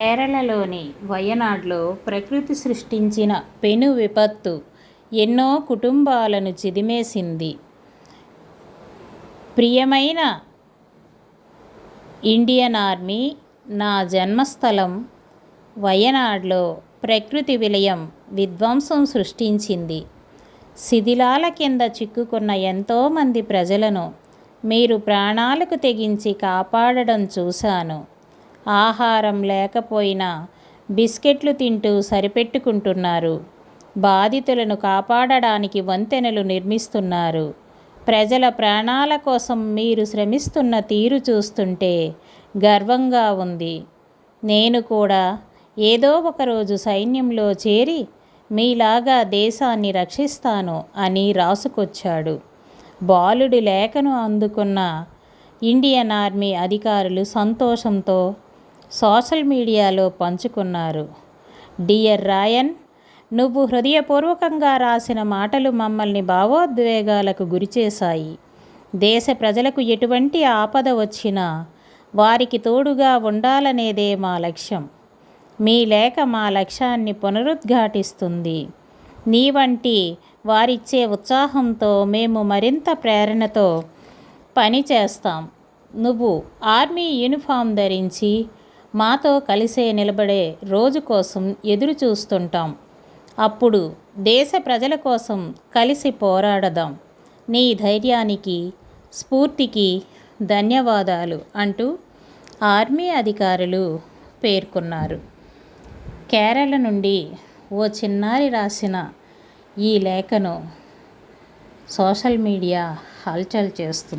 కేరళలోని వయనాడ్లో ప్రకృతి సృష్టించిన పెను విపత్తు ఎన్నో కుటుంబాలను చిదిమేసింది. ప్రియమైన ఇండియన్ ఆర్మీ నా జన్మస్థలం వయనాడ్లో ప్రకృతి విలయం విధ్వంసం సృష్టించింది. శిథిలాల కింద చిక్కుకున్న ఎంతోమంది ప్రజలను మీరు ప్రాణాలకు తెగించి కాపాడడం చూశాను. ఆహారం లేకపోయినా బిస్కెట్లు తింటూ సరిపెట్టుకుంటున్నారు. బాధితులను కాపాడడానికి వంతెనలు నిర్మిస్తున్నారు. ప్రజల ప్రాణాల కోసం మీరు శ్రమిస్తున్న తీరు చూస్తుంటే గర్వంగా ఉంది. నేను కూడా ఏదో ఒకరోజు సైన్యంలో చేరి మీలాగా దేశాన్ని రక్షిస్తాను అని రాసుకొచ్చాడు. బాలుడి లేఖను అందుకున్న ఇండియన్ ఆర్మీ అధికారులు సంతోషంతో సోషల్ మీడియాలో పంచుకున్నారు. డియర్ రాయన్ నువ్వు హృదయపూర్వకంగా రాసిన మాటలు మమ్మల్ని భావోద్వేగాలకు గురిచేశాయి దేశ ప్రజలకు ఎటువంటి ఆపద వచ్చినా వారికి తోడుగా ఉండాలనేదే మా లక్ష్యం. మీ లేఖ మా లక్ష్యాన్ని పునరుద్ఘాటిస్తుంది. నీ వంటి వారిచ్చే ఉత్సాహంతో మేము మరింత ప్రేరణతో పని చేస్తాం నువ్వు ఆర్మీ యూనిఫామ్ ధరించి మాతో కలిసే నిలబడే రోజు కోసం ఎదురు చూస్తుంటాం. అప్పుడు దేశ ప్రజల కోసం కలిసి పోరాడదాం. నీ ధైర్యానికి స్ఫూర్తికి ధన్యవాదాలు అంటూ ఆర్మీ అధికారులు పేర్కొన్నారు. కేరళ నుండి ఓ చిన్నారి రాసిన ఈ లేఖను సోషల్ మీడియా హల్చల్ చేస్తుంది.